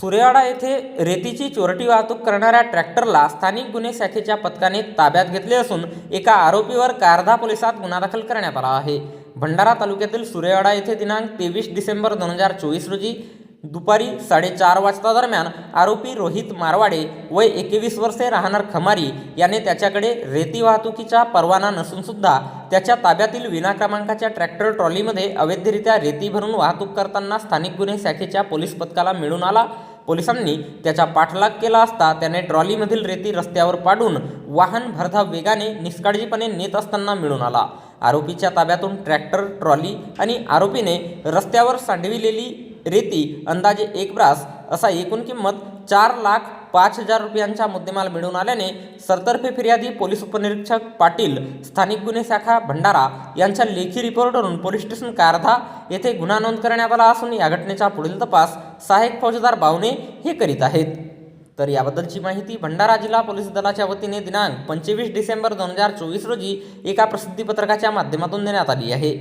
सुरेवाडा येथे रेतीची चोरटी वाहतूक करणाऱ्या ट्रॅक्टरला स्थानिक गुन्हे शाखेच्या पथकाने ताब्यात घेतले असून एका आरोपीवर कारधा पोलिसात गुन्हा दाखल करण्यात आला आहे. भंडारा तालुक्यातील सुरेवाडा येथे दिनांक तेवीस डिसेंबर दोन हजार चोवीस रोजी दुपारी साडेचार वाजता दरम्यान आरोपी रोहित मारवाडे वय एकवीस वर्षे राहणार खमारी याने त्याच्याकडे रेती वाहतुकीचा परवाना नसूनसुद्धा त्याच्या ताब्यातील विना क्रमांकाच्या ट्रॅक्टर ट्रॉलीमध्ये अवैधरित्या रेती भरून वाहतूक करताना स्थानिक गुन्हे शाखेच्या पोलीस पथकाला मिळून आला. पोलिसांनी त्याचा पाठलाग केला असता त्याने ट्रॉलीमधील रेती रस्त्यावर पाडून वाहन भरधाव वेगाने निष्काळजीपणे नेत असताना मिळून आला. आरोपीच्या ताब्यातून ट्रॅक्टर ट्रॉली आणि आरोपीने रस्त्यावर सांडविलेली रेती अंदाजे एक ब्रास असा एकूण किंमत चार लाख पाच हजार रुपयांचा मुद्देमाल मिळून आल्याने सरतर्फे फिर्यादी पोलीस उपनिरीक्षक पाटील स्थानिक गुन्हे शाखा भंडारा यांच्या लेखी रिपोर्टवरून पोलीस स्टेशन कारधा येथे गुन्हा नोंद करण्यात आला असून या घटनेचा पुढील तपास सहाय्यक फौजदार बावने हे करीत आहेत. तर याबद्दलची माहिती भंडारा जिल्हा पोलीस दलाच्या वतीने दिनांक पंचवीस डिसेंबर दोन हजार चोवीस रोजी एका प्रसिद्धीपत्रकाच्या माध्यमातून देण्यात आली आहे.